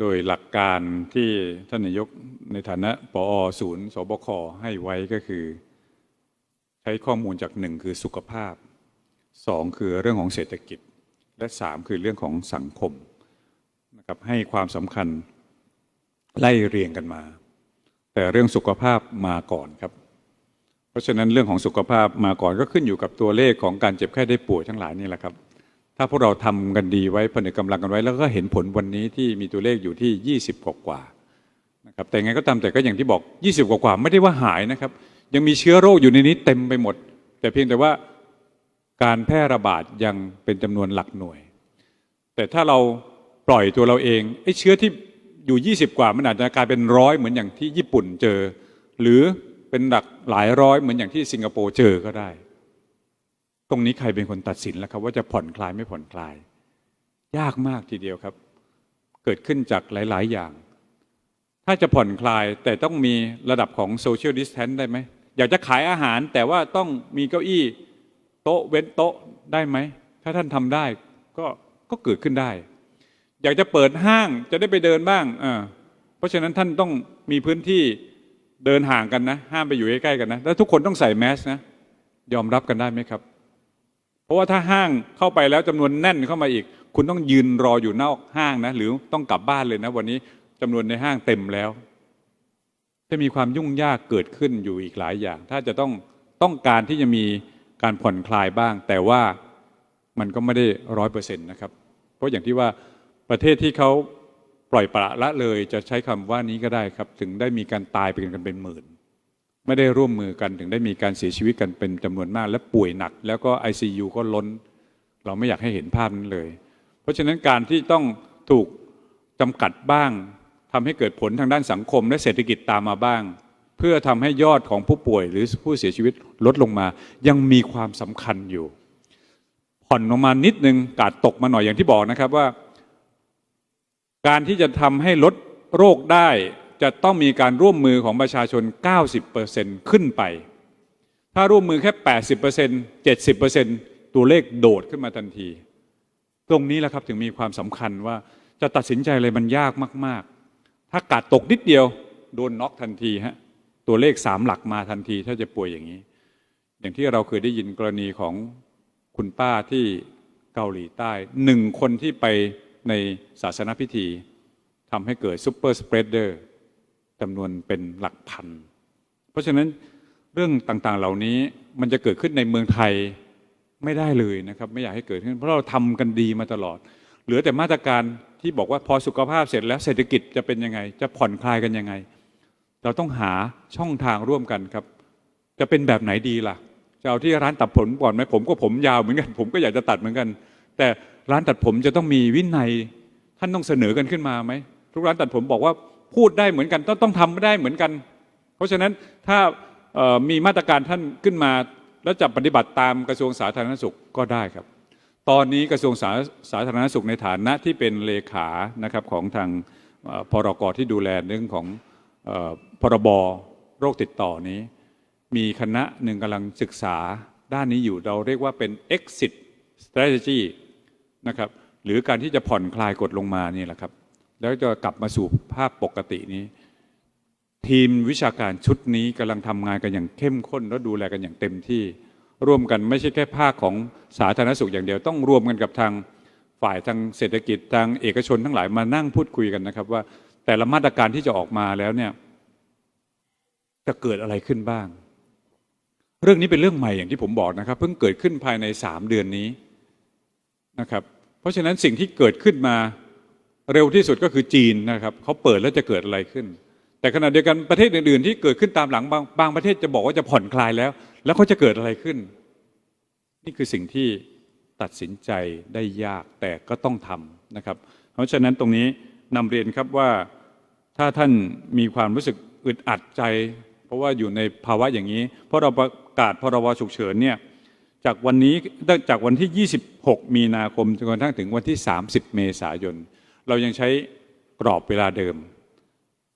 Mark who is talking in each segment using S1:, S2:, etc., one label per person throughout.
S1: โดยหลักการที่ท่านนายกในฐานะปอศูนย์สบคให้ไว้ก็คือ ใช้ข้อมูลจากหนึ่งคือสุขภาพสองคือเรื่องของเศรษฐกิจ และสามคือเรื่องของสังคมนะครับให้ความสำคัญไล่เรียงกันมา แต่เรื่องสุขภาพมาก่อนครับ เพราะฉะนั้นเรื่องของสุขภาพมาก่อนก็ขึ้นอยู่กับตัวเลขของการเจ็บไข้ได้ป่วยทั้งหลายนี่แหละครับ ถ้าพวกเราทำกันดีไว้ผนึกกำลังกันไว้ แล้วก็เห็นผลวันนี้ที่มีตัวเลขอยู่ที่ 20 กว่ากว่านะครับแต่ไงก็ตามแต่ก็อย่างที่บอก 20 กว่ากว่าไม่ได้ว่าหายนะครับ ยังมีเชื้อโรคอยู่ในนี้เต็มไปหมด แต่เพียงแต่ว่าการแพร่ระบาดยังเป็นจำนวนหลักหน่วย แต่ถ้าเราปล่อยตัวเราเองไอ้เชื้อที่อยู่ 20 กว่ามันอาจจะกลายเป็นร้อยเหมือนอย่างที่ญี่ปุ่นเจอ หรือเป็นหลักหลายร้อยเหมือนอย่างที่สิงคโปร์เจอก็ได้ ตรงนี้ใครเป็นคนตัดสินล่ะครับ ว่าจะผ่อนคลายไม่ผ่อนคลาย ยากมากทีเดียวครับ เกิดขึ้นจากหลาย ๆ อย่าง ถ้าจะผ่อนคลายแต่ต้องมีระดับของโซเชียลดิส a ทนได้ไหมอยากจะขายอาหารแต่ว่าต้องมีเก้าอี้โต๊ะเว้นโต๊ะได้ไหม ถ้าท่านทำได้ก็ก็เกิดขึ้นได้ อยากจะเปิดห้างจะได้ไปเดินบ้างอ่าเพราะฉะนั้นท่านต้องมีพื้นที่เดินห่างกันนะ ห้ามไปอยู่ใกล้ๆกันนะ แล้วทุกคนต้องใส่แมสนะ ยอมรับกันได้ไหมครับ ราะว่าถ้าห้างเข้าไปแล้วจำนวนแน่นเข้ามาอีก คุณต้องยืนรออยู่นอกห้างนะหรือต้องกลับบ้านเลยนะ วันนี้จำนวนในห้างเต็มแล้ว จะมีความยุ่งยากเกิดขึ้นอยู่อีกหลายอย่าง ถ้าจะต้องต้องการที่จะมีการผ่อนคลายบ้าง แต่ว่ามันก็ไม่ได้ร้อยเปอร์เซ็นต์นะครับ เพราะอย่างที่ว่าประเทศที่เขาปล่อยปละละเลยจะใช้คำว่านี้ก็ได้ครับ ถึงได้มีการตายไปกันเป็นหมื่น ไม่ได้ร่วมมือกันถึงได้มีการเสียชีวิตกันเป็นจำนวนมาก และป่วยหนัก แล้วก็ ICU ก็ล้น เราไม่อยากให้เห็นภาพนั้นเลย เพราะฉะนั้นการที่ต้องถูกจำกัดบ้างทำให้เกิดผลทางด้านสังคม และเศรษฐกิจตามมาบ้าง เพื่อทำให้ยอดของผู้ป่วยหรือผู้เสียชีวิตลดลงมา ยังมีความสำคัญอยู่ ผ่อนลงมานิดนึงกาดตกมาหน่อยอย่างที่บอกนะครับว่า การที่จะทำให้ลดโรคได้ จะต้องมีการร่วมมือของประชาชน 90%ขึ้นไป ถ้าร่วมมือแค่ 80% 70%ตัวเลขโดดขึ้นมาทันที ตรงนี้แหละครับถึงมีความสำคัญว่าจะตัดสินใจอะไรมันยากมาก ๆ ถ้ากาดตกนิดเดียว โดนน็อกทันทีฮะตัวเลขสามหลักมาทันที ถ้าจะป่วยอย่างนี้ อย่างที่เราเคยได้ยินกรณีของคุณป้าที่เกาหลีใต้หนึ่งคนที่ไปในศาสนพิธีทำให้เกิดซูเปอร์สเปรดเดอร์ จำนวนเป็นหลักพัน เพราะฉะนั้นเรื่องต่างๆเหล่านี้มันจะเกิดขึ้นในเมืองไทยไม่ได้เลยนะครับ ไม่อยากให้เกิดขึ้น เพราะเราทำกันดีมาตลอด เหลือแต่มาตรการที่บอกว่าพอสุขภาพเสร็จแล้วเศรษฐกิจจะเป็นยังไง จะผ่อนคลายกันยังไง เราต้องหาช่องทางร่วมกันครับ จะเป็นแบบไหนดีล่ะจะเอาที่ร้านตัดผมก่อนไหมผมก็ผมยาวเหมือนกัน ผมก็อยากจะตัดเหมือนกัน แต่ร้านตัดผมจะต้องมีวินัย ท่านต้องเสนอกันขึ้นมาไหมทุกร้านตัดผมบอกว่า พูดได้เหมือนกัน ต้องต้องทำได้เหมือนกัน เพราะฉะนั้นถ้ามีมาตรการท่านขึ้นมา แล้วจะปฏิบัติตามกระทรวงสาธารณสุขก็ได้ครับ ตอนนี้กระทรวงสาสาธารณสุขในฐานะที่เป็นเลขานะครับของทางพรกที่ดูแลเรื่องของออพรบโรคติดต่อนี้ มีคณะหนึ่งกำลังศึกษาด้านนี้อยู่เราเรียกว่าเป็น exit strategy นะครับหรือการที่จะผ่อนคลายกดลงมานี่แหละครับ แล้วจะกลับมาสู่ภาพปกตินี้ ทีมวิชาการชุดนี้กำลังทำงานกันอย่างเข้มข้นและดูแลกันอย่างเต็มที่ ร่วมกันไม่ใช่แค่ภาคของสาธารณสุขอย่างเดียว ต้องรวมกันกับทางฝ่ายทางเศรษฐกิจทางเอกชนทั้งหลายมานั่งพูดคุยกันนะครับ ว่าแต่ละมาตรการที่จะออกมาแล้วเนี่ยจะเกิดอะไรขึ้นบ้าง เรื่องนี้เป็นเรื่องใหม่อย่างที่ผมบอกนะครับ เพิ่งเกิดขึ้นภายในสามเดือนนี้นะครับ เพราะฉะนั้นสิ่งที่เกิดขึ้นมา เร็วที่สุดก็คือจีนนะครับเขาเปิดแล้วจะเกิดอะไรขึ้น แต่ขณะเดียวกันประเทศอื่นๆ ที่เกิดขึ้นตามหลังบางบางประเทศจะบอกว่าจะผ่อนคลายแล้ว แล้วเขาจะเกิดอะไรขึ้น นี่คือสิ่งที่ตัดสินใจได้ยากแต่ก็ต้องทำนะครับ เพราะฉะนั้นตรงนี้นำเรียนครับว่าถ้าท่านมีความรู้สึกอึดอัดใจ เพราะว่าอยู่ในภาวะอย่างนี้ เพราะเราประกาศพรบฉุกเฉินเนี่ยจากวันนี้ตั้งจากวันที่ 26 มีนาคมจนกระทั่งถึงวันที่ 30 เมษายน เรายังใช้กรอบเวลาเดิม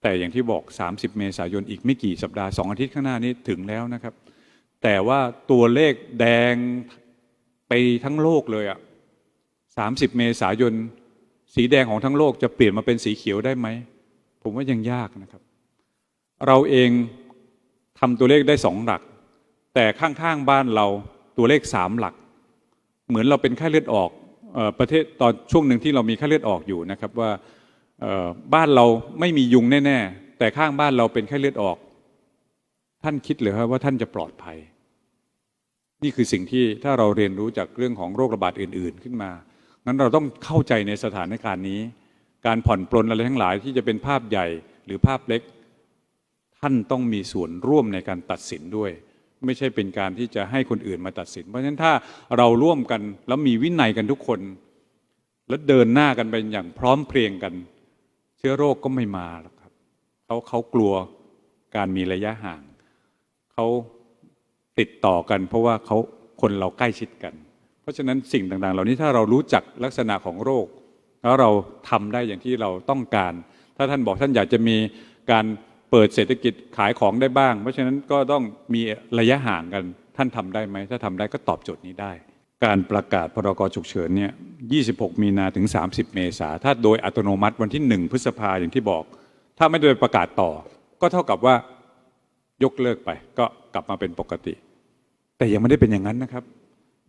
S1: แต่อย่างที่บอก 30 เมษายนอีกไม่กี่สัปดาห์ 2 อาทิตย์ข้างหน้านี้ถึงแล้วนะครับ แต่ว่าตัวเลขแดงไปทั้งโลกเลยอะ30 เมษายนสีแดงของทั้งโลกจะเปลี่ยนมาเป็นสีเขียวได้ไหม ผมว่ายังยากนะครับ เราเองทำตัวเลขได้สองหลัก แต่ข้างๆบ้านเราตัวเลขสามหลัก เหมือนเราเป็นไข้เลือดออก ประเทศตอนช่วงหนึ่งที่เรามีไข้เลือดออกอยู่นะครับว่าบ้านเราไม่มียุงแน่ๆ แต่ข้างบ้านเราเป็นไข้เลือดออก ท่านคิดเหรือครับว่าท่านจะปลอดภัย นี่คือสิ่งที่ถ้าเราเรียนรู้จากเรื่องของโรคระบาดอื่น ๆขึ้นมางั้นเราต้องเข้าใจในสถานการณ์นี้ การผ่อนปลนอะไรทั้งหลายที่จะเป็นภาพใหญ่หรือภาพเล็ก ท่านต้องมีส่วนร่วมในการตัดสินด้วย ไม่ใช่เป็นการที่จะให้คนอื่นมาตัดสิน เพราะฉะนั้นถ้าเราร่วมกันแล้วมีวินัยกันทุกคน แล้วเดินหน้ากันไปอย่างพร้อมเพรียงกัน เชื้อโรคก็ไม่มาหรอกครับเขาเขากลัวการมีระยะห่างเขาติดต่อกัน เพราะว่าเขาคนเราใกล้ชิดกัน เพราะฉะนั้นสิ่งต่างๆ เหล่านี้ถ้าเรารู้จักลักษณะของโรค แล้วเราทำได้อย่างที่เราต้องการ ถ้าท่านบอกท่านอยากจะมีการ เปิดเศรษฐกิจขายของได้บ้าง เพราะฉะนั้นก็ต้องมีระยะห่างกันท่านทำได้ไหม ถ้าทำได้ก็ตอบโจทย์นี้ได้ การประกาศพรกฉุกเฉินเนี่ย 26 มีนาถึง 30 เมษาถ้าโดยอัตโนมัติวันที่ 1 พฤษภาอย่างที่บอก ถ้าไม่โดยประกาศต่อ ก็เท่ากับว่ายกเลิกไป ก็กลับมาเป็นปกติ แต่ยังไม่ได้เป็นอย่างนั้นนะครับ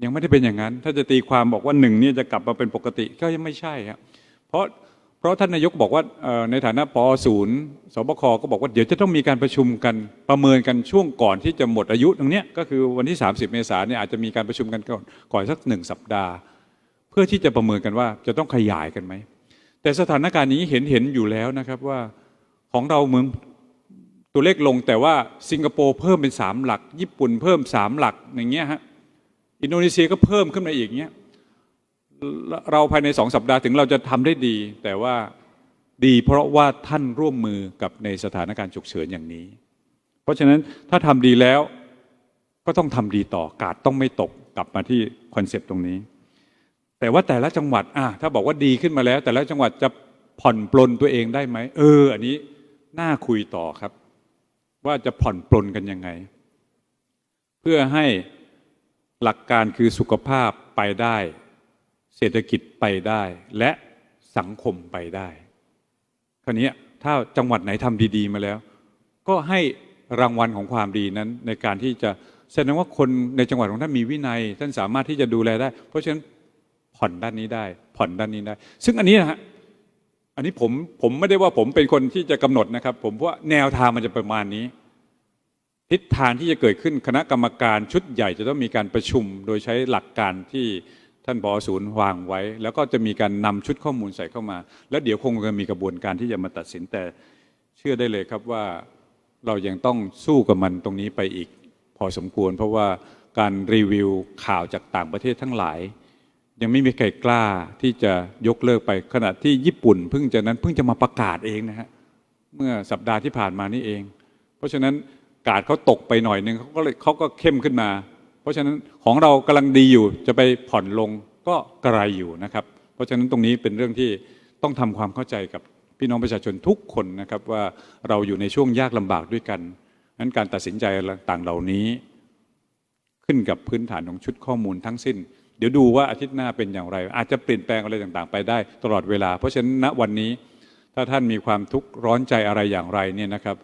S1: ยังไม่ได้เป็นอย่างนั้น ถ้าจะตีความบอกว่าหนึ่งเนี่ยจะกลับมาเป็นปกติก็ยังไม่ใช่ครับเพราะ เพราะท่านนายกบอกว่าในฐานะปอศูนย์สบคก็บอกว่าเดี๋ยวจะต้องมีการประชุมกันประเมินกันช่วงก่อนที่จะหมดอายุตรงนี้ก็คือวันที่ 30 เมษายนเนี่ยอาจจะมีการประชุมกันก่อนก่อนสักหนึ่งสัปดาห์ เพื่อที่จะประเมินกันว่าจะต้องขยายกันไหมแต่สถานการณ์นี้เห็นเห็นอยู่แล้วนะครับว่าของเราเมืองตัวเลขลงแต่ว่าสิงคโปร์เพิ่มเป็นสามหลัก ญี่ปุ่นเพิ่มสามหลักอย่างเงี้ยฮะอินโดนีเซียก็เพิ่มขึ้นมาอีกเนี้ย เราภายในสองสัปดาห์ถึงเราจะทำได้ดี แต่ว่าดีเพราะว่าท่านร่วมมือกับในสถานการณ์ฉุกเฉินอย่างนี้ เพราะฉะนั้นถ้าทำดีแล้วก็ต้องทำดีต่อกาดต้องไม่ตกกลับมาที่คอนเซปต์ตรงนี้ แต่ว่าแต่ละจังหวัดอะถ้าบอกว่าดีขึ้นมาแล้ว แต่ละจังหวัดจะผ่อนปลนตัวเองได้ไหมเออ อันนี้น่าคุยต่อครับ ว่าจะผ่อนปลนกันยังไง เพื่อให้หลักการคือสุขภาพไปได้ เศรษฐกิจไปได้ และสังคมไปได้คราวนี้ถ้าจังหวัดไหนทำดี ๆ มาแล้ว ก็ให้รางวัลของความดีนั้นในการที่จะแสดงว่าคนในจังหวัดของท่านมีวินัย ท่านสามารถที่จะดูแลได้ เพราะฉะนั้นผ่อนด้านนี้ได้ ผ่อนด้านนี้ได้ ซึ่งอันนี้นะฮะอันนี้ผมผมไม่ได้ว่าผมเป็นคนที่จะกำหนดนะครับ ผมว่าแนวทางมันจะประมาณนี้ ทิศทางที่จะเกิดขึ้นคณะกรรมการชุดใหญ่จะต้องมีการประชุม โดยใช้หลักการที่ ท่านบอศูนย์วางไว้ แล้วก็จะมีการนำชุดข้อมูลใส่เข้ามา แล้วเดี๋ยวคงจะมีกระบวนการที่จะมาตัดสินแต่เชื่อได้เลยครับว่าเรายังต้องสู้กับมันตรงนี้ไปอีก พอสมควร เพราะว่าการรีวิวข่าวจากต่างประเทศทั้งหลาย ยังไม่มีใครกล้าที่จะยกเลิกไปขณะที่ญี่ปุ่น เพิ่งจะนั้นเพิ่งจะมาประกาศเองนะฮะเมื่อสัปดาห์ที่ผ่านมานี่เอง เพราะฉะนั้นกาดเขาตกไปหน่อยหนึ่งเขาก็เลยเขาก็เข้มขึ้นมา ราะฉะนั้นของเรากำลังดีอยู่จะไปผ่อนลงก็กระไรอยู่นะครับ เพราะฉะนั้นตรงนี้เป็นเรื่องที่ต้องทำความเข้าใจกับพี่น้องประชาชนทุกคนนะครับว่าเราอยู่ในช่วงยากลำบากด้วยกันนั้นการตัดสินใจต่างเหล่านี้ ขึ้นกับพื้นฐานของชุดข้อมูลทั้งสิ้น เดี๋ยวดูว่าอาทิตย์หน้าเป็นอย่างไร อาจจะเปลี่ยนแปลงอะไรต่างๆ ไปได้ตลอดเวลา เพราะฉะนั้นณวันนี้ถ้าท่านมีความทุกข์ร้อนใจอะไรอย่างไรเนี่ยนะครับ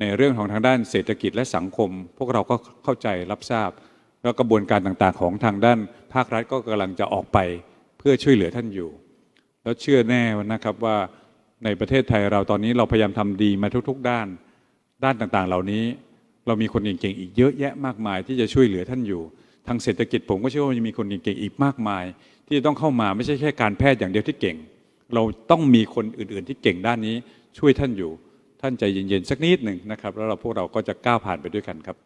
S1: ในเรื่องของทางด้านเศรษฐกิจและสังคม พวกเราก็เข้าใจรับทราบ แล้วกระบวนการต่างๆ ของทางด้านภาครัฐก็กำลังจะออกไปเพื่อช่วยเหลือท่านอยู่ แล้วเชื่อแน่นะครับว่าในประเทศไทยเราตอนนี้เราพยายามทำดีมาทุก ๆ ด้าน ด้านต่างๆ เหล่านี้ เรามีคนเก่งๆอีกเยอะแยะมากมาย ที่จะช่วยเหลือท่านอยู่ ทางเศรษฐกิจผมก็เชื่อว่ามีคนเก่งๆอีกมากมาย ที่จะต้องเข้ามาไม่ใช่แค่การแพทย์อย่างเดียวที่เก่ง เราต้องมีคนอื่นๆ ที่เก่งด้านนี้ช่วยท่านอยู่ ท่านใจเย็นๆสักนิดหนึ่งนะครับ แล้วเราพวกเราก็จะก้าวผ่านไปด้วยกันครับ